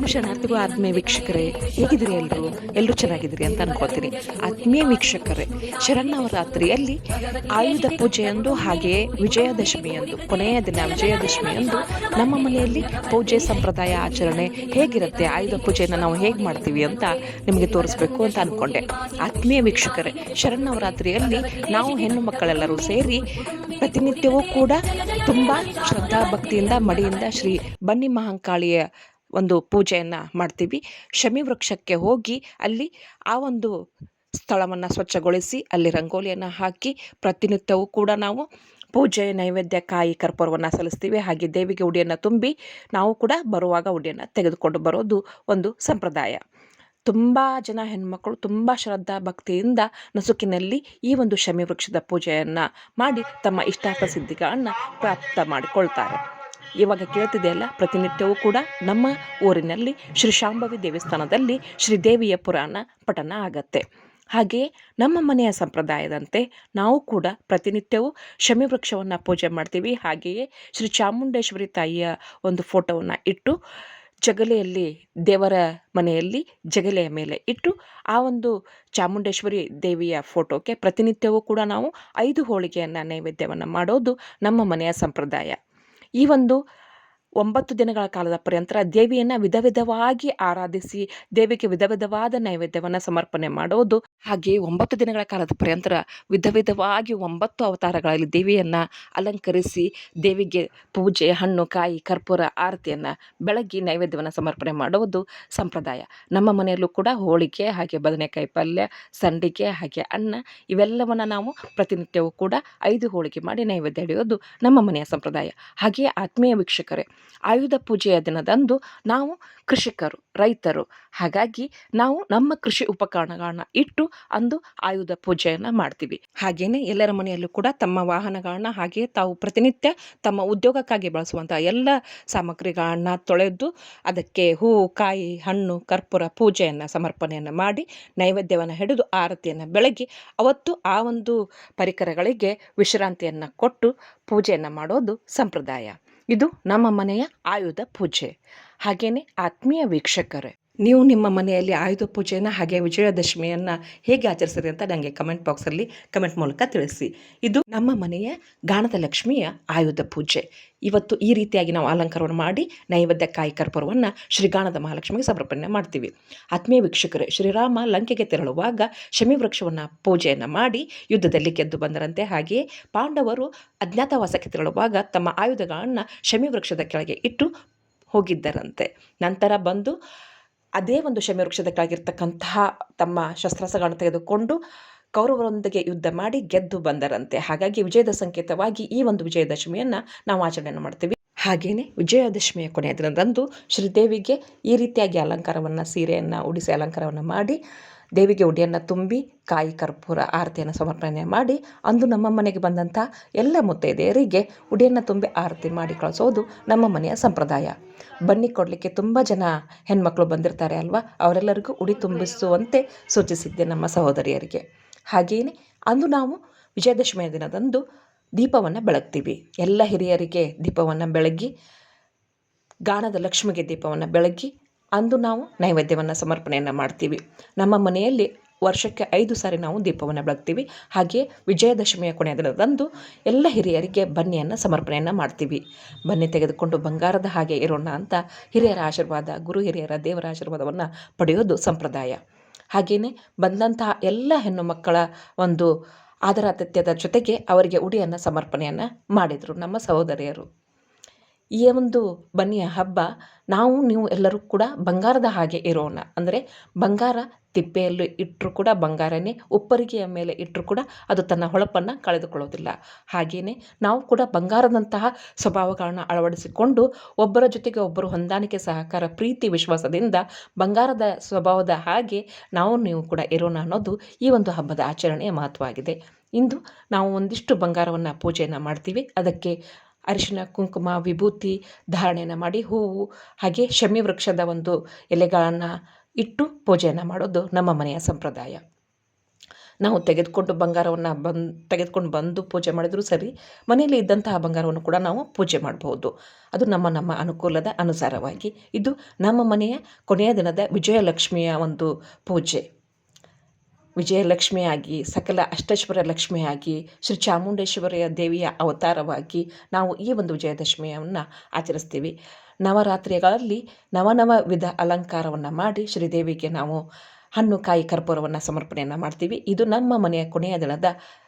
ಶರಣು ಶರಣಾರ್ಥಿಗಳು ಆತ್ಮೀಯ ವೀಕ್ಷಕರೇ, ಹೇಗಿದ್ದೀರಿ ಎಲ್ಲರೂ ಎಲ್ಲರೂ ಚೆನ್ನಾಗಿದ್ದೀರಿ ಅಂತ ಅನ್ಕೋತೀನಿ ಆತ್ಮೀಯ ವೀಕ್ಷಕರೇ ಶರಣ್ಣವರಾತ್ರಿಯಲ್ಲಿ ಆಯುಧ ಪೂಜೆಯಂದು ಹಾಗೆಯೇ ವಿಜಯದಶಮಿಯಂದು, ಕೊನೆಯ ದಿನ ವಿಜಯದಶಮಿಯಂದು ನಮ್ಮ ಮನೆಯಲ್ಲಿ ಪೂಜೆ ಸಂಪ್ರದಾಯ ಆಚರಣೆ ಹೇಗಿರುತ್ತೆ, ಆಯುಧ ಪೂಜೆಯನ್ನು ನಾವು ಹೇಗೆ ಮಾಡ್ತೀವಿ ಅಂತ ನಿಮಗೆ ತೋರಿಸ್ಬೇಕು ಅಂತ ಅಂದ್ಕೊಂಡೆ ಆತ್ಮೀಯ ವೀಕ್ಷಕರೇ ಶರಣ್ಣವರಾತ್ರಿಯಲ್ಲಿ ನಾವು ಹೆಣ್ಣು ಮಕ್ಕಳೆಲ್ಲರೂ ಸೇರಿ ಪ್ರತಿನಿತ್ಯವೂ ಕೂಡ ತುಂಬ ಶ್ರದ್ಧಾ ಭಕ್ತಿಯಿಂದ ಮಡಿಯಿಂದ ಶ್ರೀ ಬನ್ನಿ ಮಹಾಂಕಾಳಿಯ ಒಂದು ಪೂಜೆಯನ್ನು ಮಾಡ್ತೀವಿ. ಶಮಿ ವೃಕ್ಷಕ್ಕೆ ಹೋಗಿ ಅಲ್ಲಿ ಆ ಒಂದು ಸ್ಥಳವನ್ನು ಸ್ವಚ್ಛಗೊಳಿಸಿ ಅಲ್ಲಿ ರಂಗೋಲಿಯನ್ನು ಹಾಕಿ ಪ್ರತಿನಿತ್ಯವೂ ಕೂಡ ನಾವು ಪೂಜೆ ನೈವೇದ್ಯ ಕಾಯಿ ಕರ್ಪೂರವನ್ನು ಸಲ್ಲಿಸ್ತೀವಿ. ಹಾಗೆ ದೇವಿಗೆ ಉಡಿಯನ್ನು ತುಂಬಿ ನಾವು ಕೂಡ ಬರುವಾಗ ಉಡಿಯನ್ನು ತೆಗೆದುಕೊಂಡು ಬರೋದು ಒಂದು ಸಂಪ್ರದಾಯ. ತುಂಬ ಜನ ಹೆಣ್ಮಕ್ಕಳು ತುಂಬ ಶ್ರದ್ಧಾ ಭಕ್ತಿಯಿಂದ ನಸುಕಿನಲ್ಲಿ ಈ ಒಂದು ಶಮಿ ವೃಕ್ಷದ ಪೂಜೆಯನ್ನು ಮಾಡಿ ತಮ್ಮ ಇಷ್ಟಾರ್ಥ ಸಿದ್ಧಿಗಳನ್ನು ಪ್ರಾಪ್ತ ಮಾಡಿಕೊಳ್ತಾರೆ. ಇವಾಗ ಕೇಳ್ತಿದೆಯಲ್ಲ ಪ್ರತಿನಿತ್ಯವೂ ಕೂಡ ನಮ್ಮ ಊರಿನಲ್ಲಿ ಶ್ರೀ ಶಾಂಭವಿ ದೇವಸ್ಥಾನದಲ್ಲಿ ಶ್ರೀದೇವಿಯ ಪುರಾಣ ಪಠನ ಆಗತ್ತೆ. ಹಾಗೆಯೇ ನಮ್ಮ ಮನೆಯ ಸಂಪ್ರದಾಯದಂತೆ ನಾವು ಕೂಡ ಪ್ರತಿನಿತ್ಯವೂ ಶಮಿ ವೃಕ್ಷವನ್ನು ಪೂಜೆ ಮಾಡ್ತೀವಿ. ಹಾಗೆಯೇ ಶ್ರೀ ಚಾಮುಂಡೇಶ್ವರಿ ತಾಯಿಯ ಒಂದು ಫೋಟೋವನ್ನು ಇಟ್ಟು ಜಗಲೆಯಲ್ಲಿ, ದೇವರ ಮನೆಯಲ್ಲಿ ಜಗಲೆಯ ಮೇಲೆ ಇಟ್ಟು ಆ ಒಂದು ಚಾಮುಂಡೇಶ್ವರಿ ದೇವಿಯ ಫೋಟೋಕ್ಕೆ ಪ್ರತಿನಿತ್ಯವೂ ಕೂಡ ನಾವು ಐದು ಹೋಳಿಗೆಯನ್ನು ನೈವೇದ್ಯವನ್ನು ಮಾಡೋದು ನಮ್ಮ ಮನೆಯ ಸಂಪ್ರದಾಯ. ಈ ಒಂದು ಒಂಬತ್ತು ದಿನಗಳ ಕಾಲದ ಪರ್ಯಂತರ ದೇವಿಯನ್ನು ವಿಧ ವಿಧವಾಗಿ ಆರಾಧಿಸಿ, ದೇವಿಗೆ ವಿಧ ವಿಧವಾದ ನೈವೇದ್ಯವನ್ನು ಸಮರ್ಪಣೆ ಮಾಡೋದು. ಹಾಗೆ ಒಂಬತ್ತು ದಿನಗಳ ಕಾಲದ ಪರ್ಯಂತರ ವಿಧ ವಿಧವಾಗಿ ಒಂಬತ್ತು ಅವತಾರಗಳಲ್ಲಿ ದೇವಿಯನ್ನು ಅಲಂಕರಿಸಿ, ದೇವಿಗೆ ಪೂಜೆ, ಹಣ್ಣು, ಕಾಯಿ, ಕರ್ಪೂರ, ಆರತಿಯನ್ನು ಬೆಳಗ್ಗೆ ನೈವೇದ್ಯವನ್ನು ಸಮರ್ಪಣೆ ಮಾಡುವುದು ಸಂಪ್ರದಾಯ. ನಮ್ಮ ಮನೆಯಲ್ಲೂ ಕೂಡ ಹೋಳಿಗೆ, ಹಾಗೆ ಬದನೆಕಾಯಿ ಪಲ್ಯ, ಸಂಡಿಗೆ, ಹಾಗೆ ಅನ್ನ ಇವೆಲ್ಲವನ್ನು ನಾವು ಪ್ರತಿನಿತ್ಯವೂ ಕೂಡ ಐದು ಹೋಳಿಗೆ ಮಾಡಿ ನೈವೇದ್ಯ ಹಿಡಿಯೋದು ನಮ್ಮ ಮನೆಯ ಸಂಪ್ರದಾಯ. ಹಾಗೆಯೇ ಆತ್ಮೀಯ ವೀಕ್ಷಕರೇ ಆಯುಧ ಪೂಜೆಯ ದಿನದಂದು ನಾವು ಕೃಷಿಕರು, ರೈತರು. ಹಾಗಾಗಿ ನಾವು ನಮ್ಮ ಕೃಷಿ ಉಪಕರಣಗಳನ್ನ ಇಟ್ಟು ಅಂದು ಆಯುಧ ಪೂಜೆಯನ್ನು ಮಾಡ್ತೀವಿ. ಹಾಗೇನೆ ಎಲ್ಲರ ಮನೆಯಲ್ಲೂ ಕೂಡ ತಮ್ಮ ವಾಹನಗಳನ್ನ ಹಾಗೆ ತಾವು ಪ್ರತಿನಿತ್ಯ ತಮ್ಮ ಉದ್ಯೋಗಕ್ಕಾಗಿ ಬಳಸುವಂಥ ಎಲ್ಲ ಸಾಮಗ್ರಿಗಳನ್ನ ತೊಳೆದು ಅದಕ್ಕೆ ಹೂವು, ಕಾಯಿ, ಹಣ್ಣು, ಕರ್ಪೂರ ಪೂಜೆಯನ್ನು, ಸಮರ್ಪಣೆಯನ್ನು ಮಾಡಿ ನೈವೇದ್ಯವನ್ನು ಹಿಡಿದು ಆರತಿಯನ್ನು ಬೆಳಗಿ ಅವತ್ತು ಆ ಒಂದು ಪರಿಕರಗಳಿಗೆ ವಿಶ್ರಾಂತಿಯನ್ನು ಕೊಟ್ಟು ಪೂಜೆಯನ್ನು ಮಾಡೋದು ಸಂಪ್ರದಾಯ. ಇದು ನಮ್ಮ ಮನೆಯ ಆಯುಧ ಪೂಜೆ. ಹಾಗೆಯೇ ಆತ್ಮೀಯ ವೀಕ್ಷಕರೇ ನೀವು ನಿಮ್ಮ ಮನೆಯಲ್ಲಿ ಆಯುಧ ಪೂಜೆಯನ್ನು ಹಾಗೆ ವಿಜಯದಶಮಿಯನ್ನು ಹೇಗೆ ಆಚರಿಸಿದೆ ಅಂತ ನನಗೆ ಕಮೆಂಟ್ ಬಾಕ್ಸಲ್ಲಿ ಕಮೆಂಟ್ ಮೂಲಕ ತಿಳಿಸಿ. ಇದು ನಮ್ಮ ಮನೆಯ ಗಾಣದ ಲಕ್ಷ್ಮಿಯ ಆಯುಧ ಪೂಜೆ. ಇವತ್ತು ಈ ರೀತಿಯಾಗಿ ನಾವು ಅಲಂಕಾರವನ್ನು ಮಾಡಿ ನೈವೇದ್ಯ ಕಾಯಿ ಕರ್ಪೂರವನ್ನು ಶ್ರೀಗಾಣದ ಮಹಾಲಕ್ಷ್ಮಿಗೆ ಸಮರ್ಪಣೆ ಮಾಡ್ತೀವಿ. ಆತ್ಮೀಯ ವೀಕ್ಷಕರೇ, ಶ್ರೀರಾಮ ಲಂಕೆಗೆ ತೆರಳುವಾಗ ಶಮಿ ವೃಕ್ಷವನ್ನು ಪೂಜೆಯನ್ನು ಮಾಡಿ ಯುದ್ಧದಲ್ಲಿ ಗೆದ್ದು ಬಂದರಂತೆ ಹಾಗೆಯೇ ಪಾಂಡವರು ಅಜ್ಞಾತವಾಸಕ್ಕೆ ತೆರಳುವಾಗ ತಮ್ಮ ಆಯುಧಗಳನ್ನು ಶಮಿ ವೃಕ್ಷದ ಕೆಳಗೆ ಇಟ್ಟು ಹೋಗಿದ್ದರಂತೆ. ನಂತರ ಬಂದು ಅದೇ ಒಂದು ಶಮಿ ವೃಕ್ಷದಕ್ಕಾಗಿರ್ತಕ್ಕಂತಹ ತಮ್ಮ ಶಸ್ತ್ರಾಸ್ತ್ರಗಳನ್ನು ತೆಗೆದುಕೊಂಡು ಕೌರವರೊಂದಿಗೆ ಯುದ್ಧ ಮಾಡಿ ಗೆದ್ದು ಬಂದರಂತೆ. ಹಾಗಾಗಿ ವಿಜಯದ ಸಂಕೇತವಾಗಿ ಈ ಒಂದು ವಿಜಯದಶಮಿಯನ್ನು ನಾವು ಆಚರಣೆಯನ್ನು ಮಾಡ್ತೀವಿ. ಹಾಗೆಯೇ ವಿಜಯದಶಮಿಯ ಕೊನೆಯ ದಿನದಂದು ಶ್ರೀದೇವಿಗೆ ಈ ರೀತಿಯಾಗಿ ಅಲಂಕಾರವನ್ನು, ಸೀರೆಯನ್ನು ಉಡಿಸಿ ಅಲಂಕಾರವನ್ನು ಮಾಡಿ ದೇವಿಗೆ ಉಡಿಯನ್ನು ತುಂಬಿ ಕಾಯಿ ಕರ್ಪೂರ ಆರತಿಯನ್ನು ಸಮರ್ಪಣೆ ಮಾಡಿ ಅಂದು ನಮ್ಮ ಮನೆಗೆ ಬಂದಂಥ ಎಲ್ಲ ಮುತ್ತೈದೆಯರಿಗೆ ಉಡಿಯನ್ನು ತುಂಬಿ ಆರತಿ ಮಾಡಿ ಕಳಿಸೋದು ನಮ್ಮ ಮನೆಯ ಸಂಪ್ರದಾಯ. ಬನ್ನಿ ಕೊಡಲಿಕ್ಕೆ ತುಂಬ ಜನ ಹೆಣ್ಮಕ್ಳು ಬಂದಿರ್ತಾರೆ ಅಲ್ವಾ? ಅವರೆಲ್ಲರಿಗೂ ಉಡಿ ತುಂಬಿಸುವಂತೆ ಸೂಚಿಸಿದ್ದೆ ನಮ್ಮ ಸಹೋದರಿಯರಿಗೆ. ಹಾಗೆಯೇ ಅಂದು ನಾವು ವಿಜಯದಶಮಿಯ ದಿನದಂದು ದೀಪವನ್ನು ಬೆಳಗ್ತೀವಿ. ಎಲ್ಲ ಹಿರಿಯರಿಗೆ ದೀಪವನ್ನು ಬೆಳಗಿ ಗಾಣದ ಲಕ್ಷ್ಮಿಗೆ ದೀಪವನ್ನು ಬೆಳಗಿ ಅಂದು ನಾವು ನೈವೇದ್ಯವನ್ನು ಸಮರ್ಪಣೆಯನ್ನು ಮಾಡ್ತೀವಿ. ನಮ್ಮ ಮನೆಯಲ್ಲಿ ವರ್ಷಕ್ಕೆ ಐದು ಸಾರಿ ನಾವು ದೀಪವನ್ನು ಬೆಳಗ್ತೀವಿ. ಹಾಗೆ ವಿಜಯದಶಮಿಯ ಕೊನೆಯ ದಿನದಂದು ಎಲ್ಲ ಹಿರಿಯರಿಗೆ ಬನ್ನಿಯನ್ನು ಸಮರ್ಪಣೆಯನ್ನು ಮಾಡ್ತೀವಿ. ಬನ್ನಿ ತೆಗೆದುಕೊಂಡು ಬಂಗಾರದ ಹಾಗೆ ಇರೋಣ ಅಂತ ಹಿರಿಯರ ಆಶೀರ್ವಾದ, ಗುರು ಹಿರಿಯರ ದೇವರ ಆಶೀರ್ವಾದವನ್ನು ಪಡೆಯೋದು ಸಂಪ್ರದಾಯ. ಹಾಗೆಯೇ ಬಂದಂತಹ ಎಲ್ಲ ಹೆಣ್ಣು ಮಕ್ಕಳ ಒಂದು ಆದರಾತಿಥ್ಯದ ಜೊತೆಗೆ ಅವರಿಗೆ ಉಡಿಯನ್ನು ಸಮರ್ಪಣೆಯನ್ನು ಮಾಡಿದರು ನಮ್ಮ ಸಹೋದರಿಯರು. ಈ ಒಂದು ಬನ್ನಿಯ ಹಬ್ಬ ನಾವು, ನೀವು ಎಲ್ಲರೂ ಕೂಡ ಬಂಗಾರದ ಹಾಗೆ ಇರೋಣ. ಅಂದರೆ ಬಂಗಾರ ತಿಪ್ಪೆಯಲ್ಲಿ ಇಟ್ಟರೂ ಕೂಡ ಬಂಗಾರನೇ, ಉಪ್ಪರಿಗೆಯ ಮೇಲೆ ಇಟ್ಟರೂ ಕೂಡ ಅದು ತನ್ನ ಹೊಳಪನ್ನು ಕಳೆದುಕೊಳ್ಳೋದಿಲ್ಲ. ಹಾಗೆಯೇ ನಾವು ಕೂಡ ಬಂಗಾರದಂತಹ ಸ್ವಭಾವಗಳನ್ನು ಅಳವಡಿಸಿಕೊಂಡು ಒಬ್ಬರ ಜೊತೆಗೆ ಒಬ್ಬರು ಹೊಂದಾಣಿಕೆ, ಸಹಕಾರ, ಪ್ರೀತಿ, ವಿಶ್ವಾಸದಿಂದ ಬಂಗಾರದ ಸ್ವಭಾವದ ಹಾಗೆ ನಾವು, ನೀವು ಕೂಡ ಇರೋಣ ಅನ್ನೋದು ಈ ಒಂದು ಹಬ್ಬದ ಆಚರಣೆಯ ಮಹತ್ವವಾಗಿದೆ. ಇಂದು ನಾವು ಒಂದಿಷ್ಟು ಬಂಗಾರವನ್ನು ಪೂಜೆಯನ್ನು ಮಾಡ್ತೀವಿ. ಅದಕ್ಕೆ ಅರಿಶಿನ ಕುಂಕುಮ, ವಿಭೂತಿ ಧಾರಣೆಯನ್ನು ಮಾಡಿ ಹೂವು, ಹಾಗೆ ಶಮಿ ವೃಕ್ಷದ ಒಂದು ಎಲೆಗಳನ್ನು ಇಟ್ಟು ಪೂಜೆಯನ್ನು ಮಾಡೋದು ನಮ್ಮ ಮನೆಯ ಸಂಪ್ರದಾಯ. ನಾವು ತೆಗೆದುಕೊಂಡು ಬಂಗಾರವನ್ನು ಬಂದು, ತೆಗೆದುಕೊಂಡು ಬಂದು ಪೂಜೆ ಮಾಡಿದರೂ ಸರಿ, ಮನೆಯಲ್ಲಿ ಇದ್ದಂತಹ ಬಂಗಾರವನ್ನು ಕೂಡ ನಾವು ಪೂಜೆ ಮಾಡಬಹುದು ಅದು ನಮ್ಮ ನಮ್ಮ ಅನುಕೂಲದ ಅನುಸಾರವಾಗಿ. ಇದು ನಮ್ಮ ಮನೆಯ ಕೊನೆಯ ದಿನದ ವಿಜಯಲಕ್ಷ್ಮಿಯ ಒಂದು ಪೂಜೆ. ವಿಜಯಲಕ್ಷ್ಮಿಯಾಗಿ, ಸಕಲ ಅಷ್ಟೇಶ್ವರ ಲಕ್ಷ್ಮಿಯಾಗಿ, ಶ್ರೀ ಚಾಮುಂಡೇಶ್ವರಿಯ ದೇವಿಯ ಅವತಾರವಾಗಿ ನಾವು ಈ ಒಂದು ವಿಜಯದಶಮಿಯನ್ನು ಆಚರಿಸ್ತೀವಿ. ನವರಾತ್ರಿಗಳಲ್ಲಿ ನವನವ ವಿಧ ಅಲಂಕಾರವನ್ನು ಮಾಡಿ ಶ್ರೀದೇವಿಗೆ ನಾವು ಹಣ್ಣು, ಕಾಯಿ, ಕರ್ಪೂರವನ್ನು ಸಮರ್ಪಣೆಯನ್ನು ಮಾಡ್ತೀವಿ. ಇದು ನಮ್ಮ ಮನೆಯ ಕೊನೆಯ ದಿನದ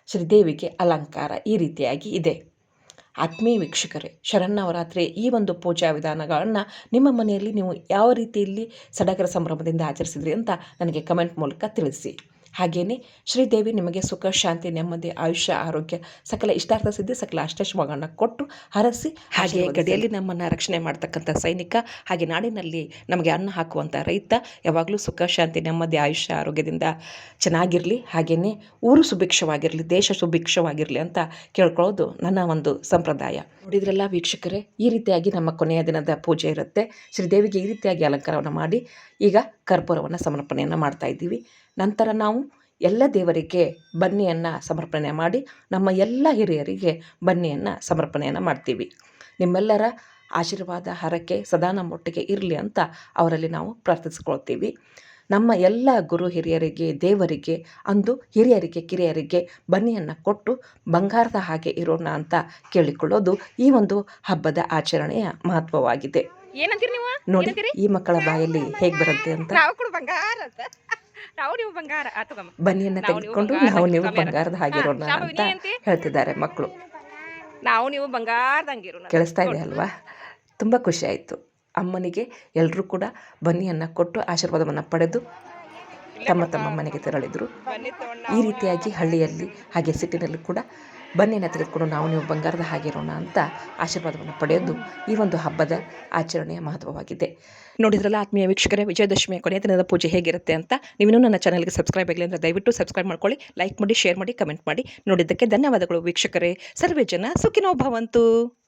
ಶ್ರೀದೇವಿಗೆ ಅಲಂಕಾರ ಈ ರೀತಿಯಾಗಿ ಇದೆ. ಆತ್ಮೀಯ ವೀಕ್ಷಕರೇ ಶರನ್ನವರಾತ್ರಿ ಈ ಒಂದು ಪೂಜಾ ವಿಧಾನಗಳನ್ನು ನಿಮ್ಮ ಮನೆಯಲ್ಲಿ ನೀವು ಯಾವ ರೀತಿಯಲ್ಲಿ ಸಡಗರ ಸಂಭ್ರಮದಿಂದ ಆಚರಿಸಿದ್ರಿ ಅಂತ ನನಗೆ ಕಮೆಂಟ್ ಮೂಲಕ ತಿಳಿಸಿ. ಹಾಗೆಯೇ ಶ್ರೀದೇವಿ ನಿಮಗೆ ಸುಖ ಶಾಂತಿ ನೆಮ್ಮದಿ ಆಯುಷ್ಯ ಆರೋಗ್ಯ ಸಕಲ ಇಷ್ಟಾರ್ಥ ಸಿದ್ಧಿ ಸಕಲ ಅಷ್ಟಶ್ವಗಳನ್ನು ಕೊಟ್ಟು ಹರಸಿ ಹಾಗೆ ಗಡಿಯಲ್ಲಿ ನಮ್ಮನ್ನು ರಕ್ಷಣೆ ಮಾಡ್ತಕ್ಕಂಥ ಸೈನಿಕ ಹಾಗೆ ನಾಡಿನಲ್ಲಿ ನಮಗೆ ಅನ್ನ ಹಾಕುವಂಥ ರೈತ ಯಾವಾಗಲೂ ಸುಖ ಶಾಂತಿ ನೆಮ್ಮದಿ ಆಯುಷ್ಯ ಆರೋಗ್ಯದಿಂದ ಚೆನ್ನಾಗಿರಲಿ ಹಾಗೆಯೇ ಊರು ಸುಭಿಕ್ಷವಾಗಿರಲಿ ದೇಶ ಸುಭಿಕ್ಷವಾಗಿರಲಿ ಅಂತ ಕೇಳ್ಕೊಳ್ಳೋದು ನನ್ನ ಒಂದು ಸಂಪ್ರದಾಯ. ನೋಡಿದ್ರಲ್ಲ ವೀಕ್ಷಕರೇ ಈ ರೀತಿಯಾಗಿ ನಮ್ಮ ಕೊನೆಯ ದಿನದ ಪೂಜೆ ಇರುತ್ತೆ. ಶ್ರೀದೇವಿಗೆ ಈ ರೀತಿಯಾಗಿ ಅಲಂಕಾರವನ್ನು ಮಾಡಿ ಈಗ ಕರ್ಪೂರವನ್ನು ಸಮರ್ಪಣೆಯನ್ನು ಮಾಡ್ತಾ ಇದ್ದೀವಿ. ನಂತರ ನಾವು ಎಲ್ಲ ದೇವರಿಗೆ ಬನ್ನಿಯನ್ನು ಸಮರ್ಪಣೆ ಮಾಡಿ ನಮ್ಮ ಎಲ್ಲ ಹಿರಿಯರಿಗೆ ಬನ್ನಿಯನ್ನು ಸಮರ್ಪಣೆಯನ್ನು ಮಾಡ್ತೀವಿ. ನಿಮ್ಮೆಲ್ಲರ ಆಶೀರ್ವಾದ ಹರಕೆ ಸದಾ ನಮ್ಮೊಟ್ಟಿಗೆ ಇರಲಿ ಅಂತ ಅವರಲ್ಲಿ ನಾವು ಪ್ರಾರ್ಥಿಸ್ಕೊಳ್ತೀವಿ. ನಮ್ಮ ಎಲ್ಲ ಗುರು ಹಿರಿಯರಿಗೆ ದೇವರಿಗೆ ಅಂದು ಹಿರಿಯರಿಗೆ ಕಿರಿಯರಿಗೆ ಬನ್ನಿಯನ್ನು ಕೊಟ್ಟು ಬಂಗಾರದ ಹಾಗೆ ಇರೋಣ ಅಂತ ಕೇಳಿಕೊಳ್ಳೋದು ಈ ಒಂದು ಹಬ್ಬದ ಆಚರಣೆಯ ಮಹತ್ವವಾಗಿದೆ. ನೋಡಿ ಈ ಮಕ್ಕಳ ಬಾಯಲ್ಲಿ ಹೇಗೆ ಬರುತ್ತೆ ಅಂತ. ನಾವು ನಾವು ಬಂಗಾರ ಬನ್ನಿಯನ್ನ ತೆಗೆದುಕೊಂಡು ನಾವು ನೀವು ಬಂಗಾರದ ಹಾಗಿರೋಣ ಅಂತ ಹೇಳ್ತಿದ್ದಾರೆ ಮಕ್ಕಳು. ನಾವು ನೀವು ಬಂಗಾರದಂಗಿರು ಕೇಳಿಸ್ತಾ ಇದೆ ಅಲ್ವಾ? ತುಂಬ ಖುಷಿ ಆಯಿತು. ಅಮ್ಮನಿಗೆ ಎಲ್ಲರೂ ಕೂಡ ಬನ್ನಿಯನ್ನು ಕೊಟ್ಟು ಆಶೀರ್ವಾದವನ್ನು ಪಡೆದು ತಮ್ಮ ತಮ್ಮ ಮನೆಗೆ ತೆರಳಿದರು. ಈ ರೀತಿಯಾಗಿ ಹಳ್ಳಿಯಲ್ಲಿ ಹಾಗೆ ಸಿಟಿನಲ್ಲಿ ಕೂಡ ಬನ್ನಿಯನ್ನು ತೆಗೆದುಕೊಂಡು ನಾವು ನೀವು ಬಂಗಾರದ ಹಾಗಿರೋಣ ಅಂತ ಆಶೀರ್ವಾದವನ್ನು ಪಡೆಯೋದು ಈ ಒಂದು ಹಬ್ಬದ ಆಚರಣೆಯ ಮಹತ್ವವಾಗಿದೆ. ನೋಡಿದ್ರಲ್ಲ ಆತ್ಮೀಯ ವೀಕ್ಷಕರೇ, ವಿಜಯದಶಮಿಯ ಕೊನೆಯ ದಿನದ ಪೂಜೆ ಹೇಗಿರುತ್ತೆ ಅಂತ ನೀವಿನ್ನೂ ನನ್ನ ಚಾನಲ್ಗೆ ಸಬ್ಸ್ಕ್ರೈಬ್ ಆಗಲಿ ಅಂದರೆ ದಯವಿಟ್ಟು ಸಬ್ಸ್ಕ್ರೈಬ್ ಮಾಡ್ಕೊಳ್ಳಿ, ಲೈಕ್ ಮಾಡಿ, ಶೇರ್ ಮಾಡಿ, ಕಮೆಂಟ್ ಮಾಡಿ. ನೋಡಿದ್ದಕ್ಕೆ ಧನ್ಯವಾದಗಳು ವೀಕ್ಷಕರೇ. ಸರ್ವೇ ಜನ ಸುಖಿನೋ ಭವಂತು.